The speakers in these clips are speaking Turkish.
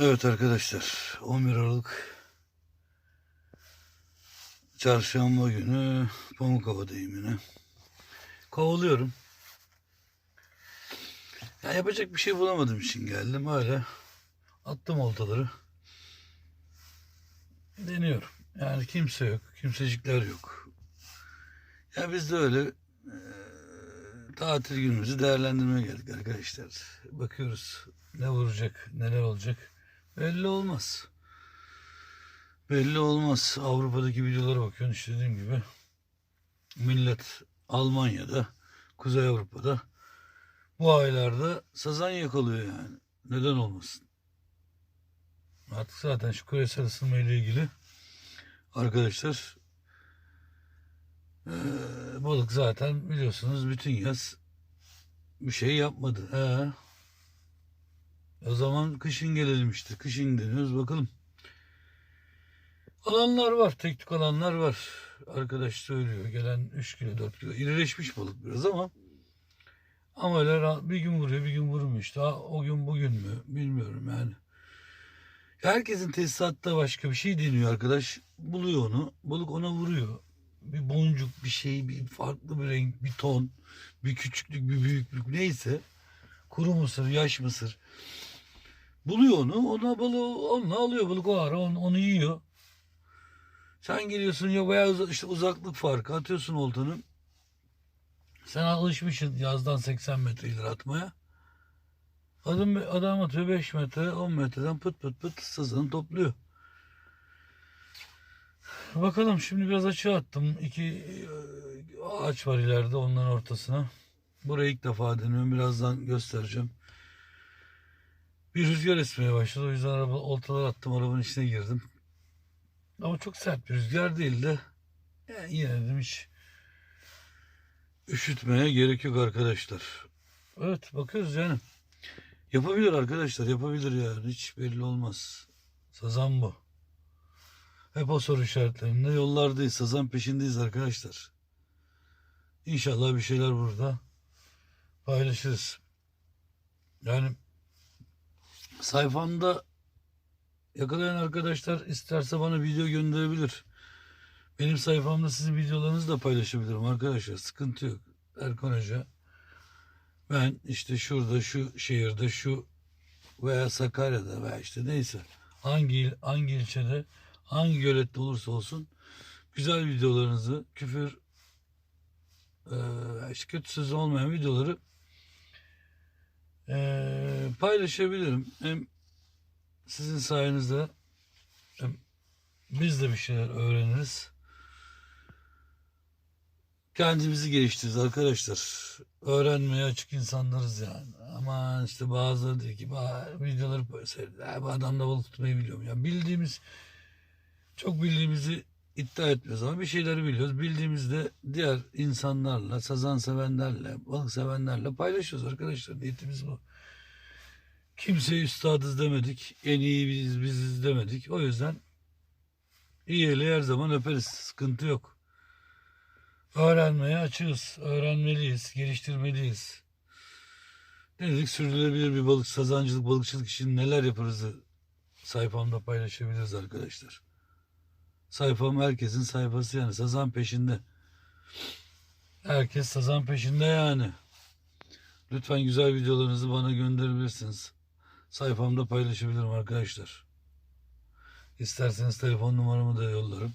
Evet arkadaşlar 11 Aralık Çarşamba günü Pamukova'dayım yine. Kovalıyorum. Ya yapacak bir şey bulamadığım için geldim öyle. Attım oltaları. Deniyorum. Yani kimse yok. Kimsecikler yok. Ya biz de öyle eee, tatil günümüzü değerlendirmeye geldik arkadaşlar. Bakıyoruz ne vuracak, neler olacak. Belli olmaz. Belli olmaz. Avrupa'daki videolara bakıyorsun işte dediğim gibi. Millet Almanya'da, Kuzey Avrupa'da bu aylarda sazan yakalıyor yani. Neden olmasın? Artık zaten şu küresel ısınma ile ilgili arkadaşlar eee, balık zaten biliyorsunuz bütün yaz bir şey yapmadı. He. O zaman kışın gelelim işte. Kışın deniyoruz bakalım. Alanlar var. Tek tük alanlar var. Arkadaş söylüyor. Gelen 3 kilo 4 kilo. İrileşmiş balık biraz ama ama öyle bir gün vuruyor bir gün vurmuyor işte. O gün bugün mü bilmiyorum yani. Herkesin tesisatta başka bir şey deniyor arkadaş. Buluyor onu. Balık ona vuruyor. Bir boncuk bir şey bir farklı bir renk bir ton bir küçüklük bir büyüklük neyse kuru mısır yaş mısır buluyor onu ona balığı onunla alıyor balık o ara onu, onu yiyor. Sen geliyorsun ya bayağı uza- işte uzaklık farkı atıyorsun oltanı. Sen alışmışsın yazdan 80 metre ileri atmaya. Adam, adam atıyor 5 metre 10 metreden pıt pıt pıt sazanı topluyor. Bakalım şimdi biraz açığa attım. İki e, ağaç var ileride onların ortasına. Burayı ilk defa deniyorum. Birazdan göstereceğim. Bir rüzgar esmeye başladı. O yüzden araba, oltalar attım. Arabanın içine girdim. Ama çok sert bir rüzgar değildi. Yani yine dedim hiç üşütmeye gerek yok arkadaşlar. Evet bakıyoruz yani. Yapabilir arkadaşlar. Yapabilir yani. Hiç belli olmaz. Sazan bu. Hep o soru işaretlerinde yollardayız. Sazan peşindeyiz arkadaşlar. İnşallah bir şeyler burada paylaşırız. Yani sayfamda yakalayan arkadaşlar isterse bana video gönderebilir. Benim sayfamda sizin videolarınızı da paylaşabilirim arkadaşlar. Sıkıntı yok. Erkan Hoca. Ben işte şurada şu şehirde şu veya Sakarya'da veya işte neyse hangi il, hangi ilçede hangi gölette olursa olsun güzel videolarınızı küfür eee, işte kötü sözü olmayan videoları eee, paylaşabilirim. Hem sizin sayenizde hem biz de bir şeyler öğreniriz. Kendimizi geliştiririz arkadaşlar. Öğrenmeye açık insanlarız yani. Ama işte bazıları diyor ki "Ba- videoları seyrediyor. "Ha, Bu adam da balık tutmayı biliyor. Ya bildiğimiz çok bildiğimizi iddia etmiyoruz ama bir şeyleri biliyoruz. Bildiğimizde diğer insanlarla, sazan sevenlerle, balık sevenlerle paylaşıyoruz arkadaşlar. Niyetimiz bu. Kimseye üstadız demedik. En iyi biz biziz demedik. O yüzden iyi eli her zaman öperiz. Sıkıntı yok. Öğrenmeye açığız. Öğrenmeliyiz. Geliştirmeliyiz. Ne dedik? Sürdürülebilir bir balık, sazancılık, balıkçılık için neler yaparız sayfamda paylaşabiliriz arkadaşlar. Sayfam herkesin sayfası yani. Sazan peşinde. Herkes sazan peşinde yani. Lütfen güzel videolarınızı bana gönderebilirsiniz. Sayfamda paylaşabilirim arkadaşlar. İsterseniz telefon numaramı da yollarım.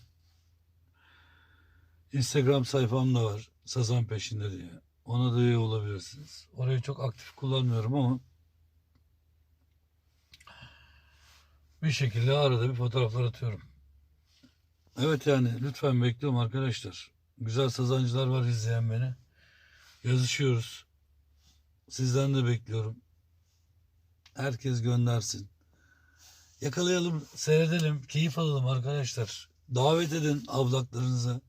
Instagram sayfam da var. Sazan peşinde diye. Ona da üye olabilirsiniz. Orayı çok aktif kullanmıyorum ama bir şekilde arada bir fotoğraflar atıyorum. Evet yani lütfen bekliyorum arkadaşlar. Güzel sazancılar var izleyen beni. Yazışıyoruz. Sizden de bekliyorum. Herkes göndersin. Yakalayalım, seyredelim, keyif alalım arkadaşlar. Davet edin avlaklarınıza.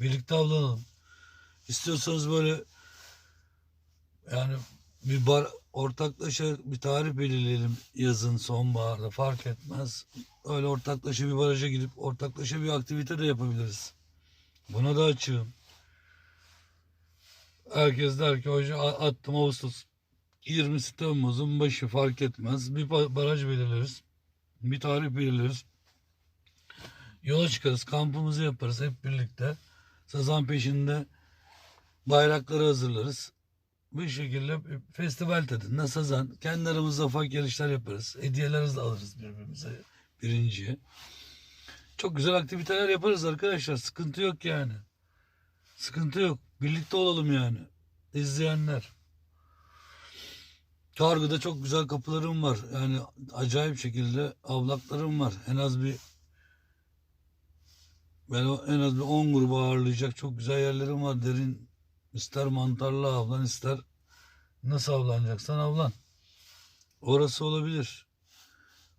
Birlikte avlanalım. İstiyorsanız böyle yani bir bar ortaklaşa bir tarih belirleyelim yazın sonbaharda fark etmez. Öyle ortaklaşa bir baraja gidip ortaklaşa bir aktivite de yapabiliriz. Buna da açığım. Herkes der ki hoca attım Ağustos 20 Temmuz'un başı fark etmez. Bir ba- baraj belirleriz. Bir tarih belirleriz. Yola çıkarız, kampımızı yaparız hep birlikte. Sazan peşinde bayrakları hazırlarız. Bu şekilde festival tadında sazan. Kendi aramızda ufak yarışlar yaparız. Hediyeler de alırız birbirimize birinciye. Çok güzel aktiviteler yaparız arkadaşlar. Sıkıntı yok yani. Sıkıntı yok. Birlikte olalım yani. İzleyenler. Kargıda çok güzel kapılarım var. Yani acayip şekilde avlaklarım var. En az bir ben en az bir 10 grubu ağırlayacak çok güzel yerlerim var. Derin ister mantarlı avlan ister nasıl avlanacaksan avlan. Orası olabilir.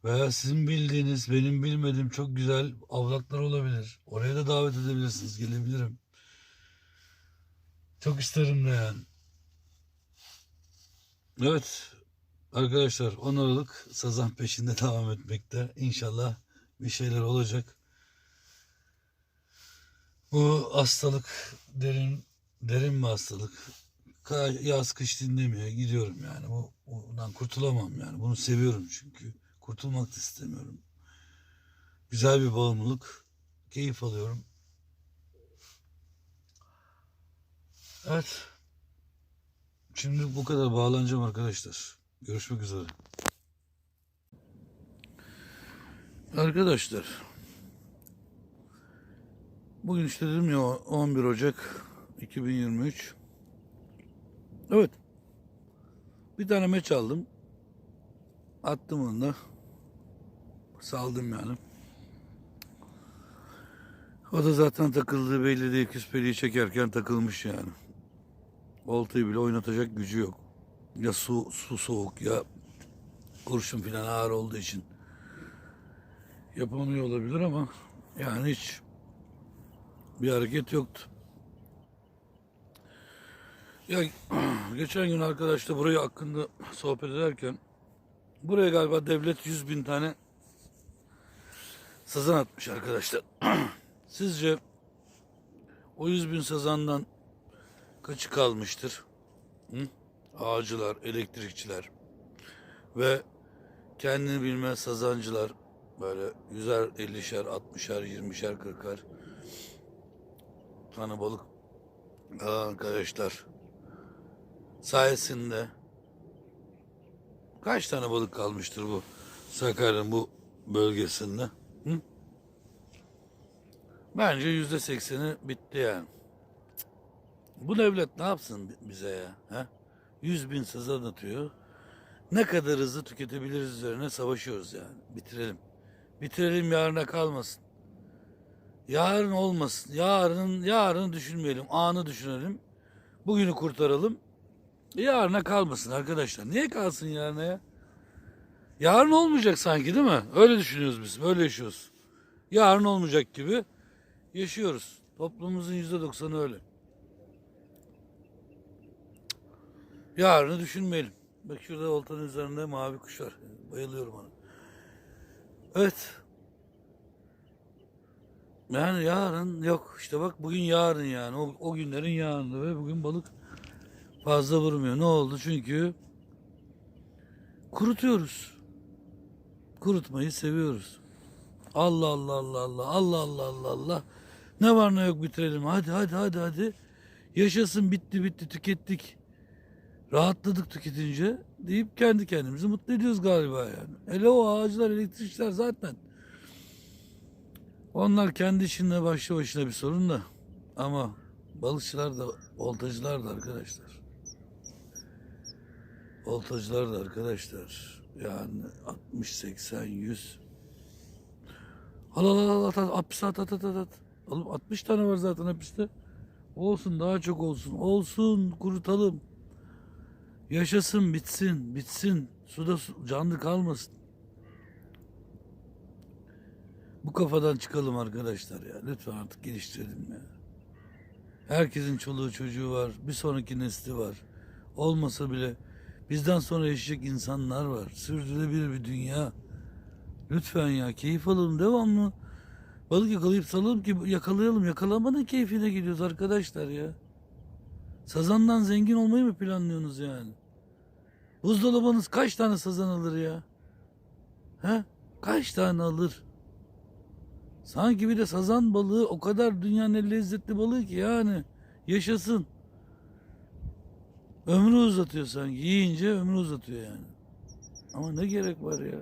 Veya sizin bildiğiniz, benim bilmediğim çok güzel avlaklar olabilir. Oraya da davet edebilirsiniz. Gelebilirim. Çok isterim de yani. Evet. Arkadaşlar 10 Aralık Sazan peşinde devam etmekte. İnşallah bir şeyler olacak. Bu hastalık derin derin bir hastalık. Yaz kış dinlemiyor. Gidiyorum yani. Bu, bundan kurtulamam yani. Bunu seviyorum çünkü. Kurtulmak da istemiyorum. Güzel bir bağımlılık. Keyif alıyorum. Evet. Şimdi bu kadar bağlanacağım arkadaşlar. Görüşmek üzere. Arkadaşlar. Bugün işte dedim ya 11 Ocak 2023. Evet. Bir tane meç aldım. Attım onu da. Saldım yani. O da zaten takıldığı belli değil. Küspeliği çekerken takılmış yani. Oltayı bile oynatacak gücü yok. Ya su, su soğuk ya kurşun falan ağır olduğu için yapamıyor olabilir ama yani hiç bir hareket yoktu. Ya geçen gün arkadaşla burayı hakkında sohbet ederken buraya galiba devlet 100 bin tane sazan atmış arkadaşlar. Sizce o 100 bin sazandan kaçı kalmıştır? Hı? Ağacılar, elektrikçiler ve kendini bilmez sazancılar böyle yüzer, ellişer, altmışar, yirmişer, kırkar tane balık arkadaşlar sayesinde kaç tane balık kalmıştır bu Sakarya'nın bu bölgesinde? Hı? Bence yüzde sekseni bitti yani. Bu devlet ne yapsın bi- bize ya? He? 100 bin sazan atıyor. Ne kadar hızlı tüketebiliriz üzerine savaşıyoruz yani. Bitirelim. Bitirelim yarına kalmasın. Yarın olmasın. Yarın yarını düşünmeyelim. Anı düşünelim. Bugünü kurtaralım. Yarına kalmasın arkadaşlar. Niye kalsın yarına ya? Yarın olmayacak sanki değil mi? Öyle düşünüyoruz biz. Böyle yaşıyoruz. Yarın olmayacak gibi yaşıyoruz. Toplumumuzun yüzde doksanı öyle. Yarını düşünmeyelim. Bak şurada oltanın üzerinde mavi kuş var. Bayılıyorum ona. Evet. Yani yarın yok. İşte bak bugün yarın yani. O, o günlerin yarını ve bugün balık fazla vurmuyor. Ne oldu? Çünkü kurutuyoruz. Kurutmayı seviyoruz. Allah Allah Allah Allah Allah Allah Allah Allah. Ne var ne yok bitirelim. Hadi hadi hadi hadi. Yaşasın bitti bitti tükettik. Rahatladık tüketince deyip kendi kendimizi mutlu ediyoruz galiba yani. Hele o ağaçlar, elektrikçiler zaten. Onlar kendi işinde başlı başına bir sorun da. Ama balıkçılar da, oltacılar da arkadaşlar. Oltacılar da arkadaşlar. Yani 60, 80, 100. Al al al at at hapise at at at at. at. Oğlum 60 tane var zaten hapiste. Olsun daha çok olsun. Olsun kurutalım. Yaşasın bitsin bitsin. Suda su, canlı kalmasın. Bu kafadan çıkalım arkadaşlar ya. Lütfen artık geliştirelim ya. Herkesin çoluğu çocuğu var. Bir sonraki nesli var. Olmasa bile bizden sonra yaşayacak insanlar var. Sürdürülebilir bir dünya. Lütfen ya keyif alalım devamlı. Balık yakalayıp salalım ki yakalayalım. Yakalamanın keyfine gidiyoruz arkadaşlar ya. Sazandan zengin olmayı mı planlıyorsunuz yani? Buzdolabınız kaç tane sazan alır ya? He? Kaç tane alır? Sanki bir de sazan balığı o kadar dünyanın en lezzetli balığı ki yani yaşasın. Ömrü uzatıyor sanki. Yiyince ömrü uzatıyor yani. Ama ne gerek var ya?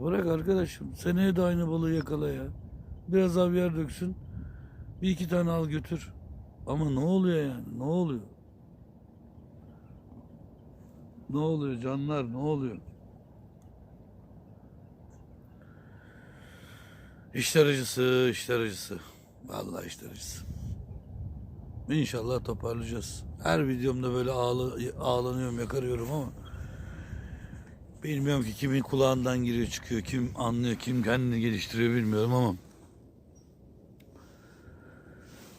Bırak arkadaşım. Seneye de aynı balığı yakala ya. Biraz havyar döksün. Bir iki tane al götür. Ama ne oluyor yani? Ne oluyor? Ne oluyor canlar? Ne oluyor? İşler acısı, işler acısı. Vallahi işler acısı. İnşallah toparlayacağız. Her videomda böyle ağla, ağlanıyorum, yakarıyorum ama bilmiyorum ki kimin kulağından giriyor çıkıyor, kim anlıyor, kim kendini geliştiriyor bilmiyorum ama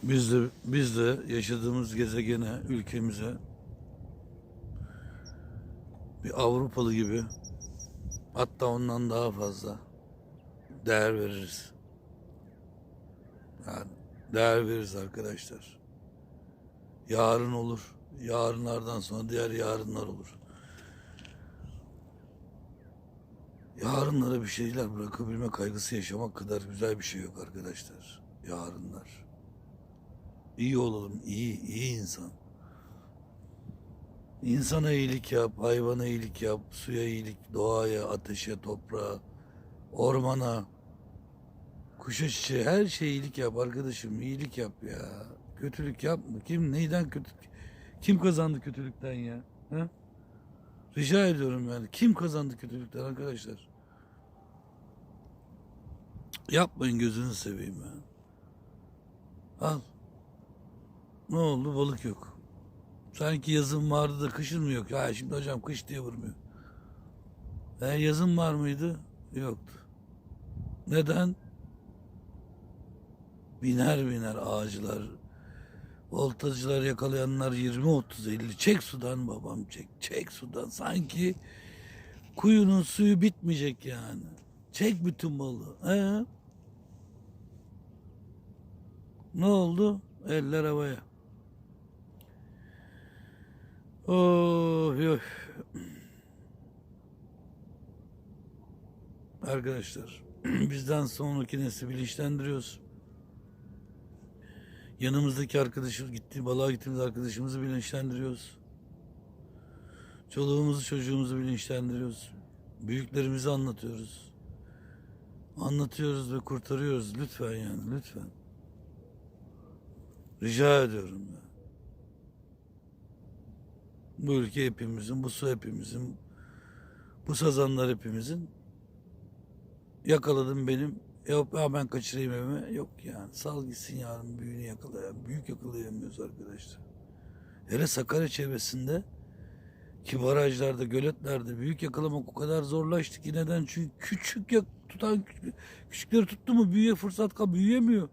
biz de biz de yaşadığımız gezegene, ülkemize bir Avrupalı gibi hatta ondan daha fazla değer veririz. Yani değer veririz arkadaşlar. Yarın olur. Yarınlardan sonra diğer yarınlar olur. Yarınlara bir şeyler bırakabilme kaygısı yaşamak kadar güzel bir şey yok arkadaşlar. Yarınlar. İyi olalım, iyi, iyi insan. İnsana iyilik yap, hayvana iyilik yap, suya iyilik, doğaya, ateşe, toprağa, ormana, kuşa çiçeğe her şeye iyilik yap arkadaşım. iyilik yap ya. Kötülük yapma. Kim neyden kötü kim kazandı kötülükten ya? Ha? Rica ediyorum yani. Kim kazandı kötülükten arkadaşlar? Yapmayın gözünü seveyim ya. Al. Ne oldu? Balık yok. Sanki yazın vardı da kışın mı yok? Ha şimdi hocam kış diye vurmuyor. E, yazın var mıydı? Yoktu. Neden? Biner biner ağacılar, voltajcılar yakalayanlar 20 30 50 çek sudan babam çek çek sudan sanki kuyunun suyu bitmeyecek yani. Çek bütün balığı. He? Ne oldu? Eller havaya. Oh, yok. Arkadaşlar bizden sonraki nesli bilinçlendiriyoruz. Yanımızdaki arkadaşı gitti balığa gittiğimiz arkadaşımızı bilinçlendiriyoruz. Çoluğumuzu çocuğumuzu bilinçlendiriyoruz. Büyüklerimizi anlatıyoruz. Anlatıyoruz ve kurtarıyoruz lütfen yani lütfen. Rica ediyorum ya. Bu ülke hepimizin, bu su hepimizin, bu sazanlar hepimizin. Yakaladım benim. Yok ya ben kaçırayım evime. Yok yani. Sal gitsin yarın büyüğünü yakalayan. Büyük yakalayamıyoruz arkadaşlar. Hele Sakarya çevresinde ki barajlarda, göletlerde büyük yakalamak o kadar zorlaştı ki neden? Çünkü küçük yak tutan küçükleri tuttu mu büyüye fırsat kal büyüyemiyor.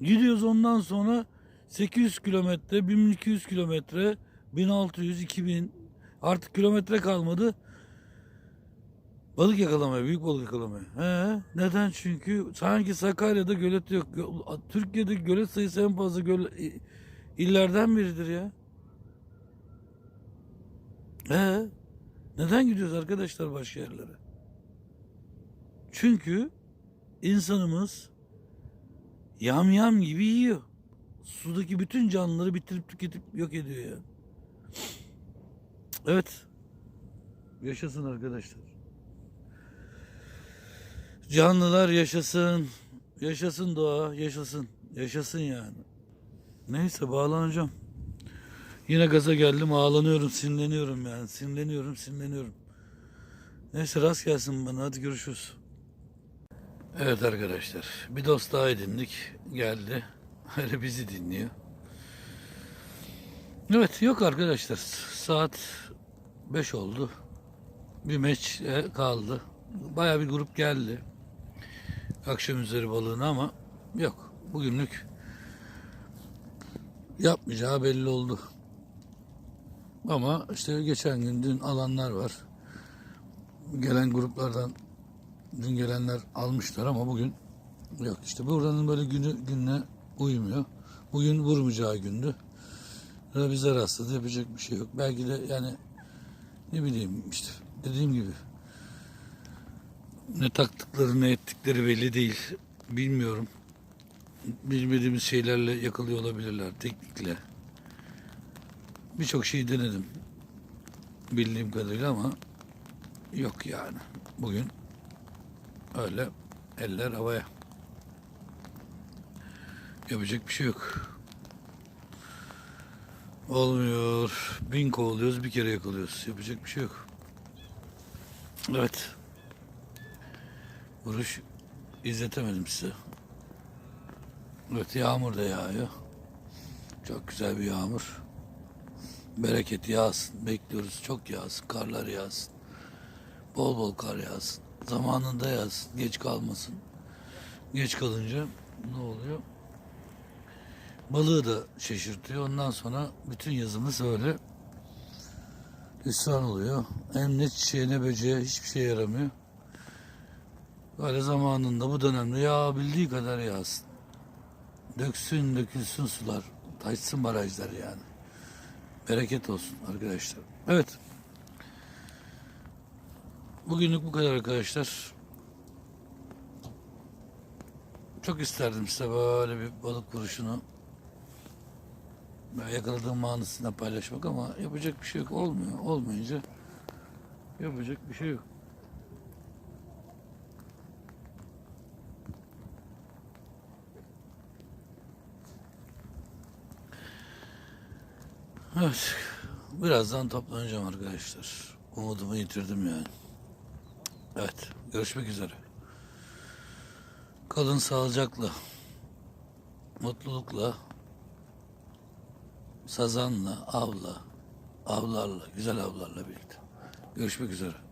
Gidiyoruz ondan sonra 800 kilometre, 1200 kilometre, 1600, 2000 artık kilometre kalmadı. Balık yakalamaya, büyük balık yakalamaya. He, neden? Çünkü sanki Sakarya'da gölet yok. Türkiye'de gölet sayısı en fazla göl, illerden biridir ya. He, neden gidiyoruz arkadaşlar başka yerlere? Çünkü insanımız yam yam gibi yiyor. Sudaki bütün canlıları bitirip tüketip yok ediyor yani. Evet. Yaşasın arkadaşlar. Canlılar yaşasın. Yaşasın doğa, yaşasın. Yaşasın yani. Neyse bağlanacağım. Yine gaza geldim, ağlanıyorum, sinirleniyorum yani. Sinirleniyorum, sinirleniyorum. Neyse rast gelsin bana. Hadi görüşürüz. Evet arkadaşlar. Bir dost daha edindik. Geldi. Öyle bizi dinliyor. Evet yok arkadaşlar. Saat 5 oldu. Bir meç kaldı. Baya bir grup geldi. Akşam üzeri balığına ama yok. Bugünlük yapmayacağı belli oldu. Ama işte geçen gün dün alanlar var. Gelen gruplardan dün gelenler almışlar ama bugün yok. işte buranın böyle günü gününe uymuyor. Bugün vurmayacağı gündü. Bize rastladı yapacak bir şey yok. Belki de yani ne bileyim işte dediğim gibi ne taktıkları ne ettikleri belli değil. Bilmiyorum. Bilmediğimiz şeylerle yakalıyor olabilirler teknikle. Birçok şey denedim. Bildiğim kadarıyla ama yok yani. Bugün öyle eller havaya. Yapacak bir şey yok. Olmuyor. Bin kovalıyoruz bir kere yakalıyoruz. Yapacak bir şey yok. Evet. Vuruş izletemedim size. Evet yağmur da yağıyor. Çok güzel bir yağmur. Bereket yağsın. Bekliyoruz. Çok yağsın. Karlar yağsın. Bol bol kar yağsın. Zamanında yağsın. Geç kalmasın. Geç kalınca ne oluyor? Balığı da şaşırtıyor. Ondan sonra bütün yazımız öyle hüsran oluyor. Hem ne çiçeğe ne böceğe hiçbir şey yaramıyor. Böyle zamanında bu dönemde yağabildiği kadar yağsın. Döksün dökülsün sular. Taşsın barajlar yani. Bereket olsun arkadaşlar. Evet. Bugünlük bu kadar arkadaşlar. Çok isterdim size böyle bir balık vuruşunu yakaladığım manasında paylaşmak ama yapacak bir şey yok. Olmuyor. Olmayınca yapacak bir şey yok. Evet. Birazdan toplanacağım arkadaşlar. Umudumu yitirdim yani. Evet. Görüşmek üzere. Kalın sağlıcakla. Mutlulukla. Sazanla, avla, avlarla, güzel avlarla birlikte. Görüşmek üzere.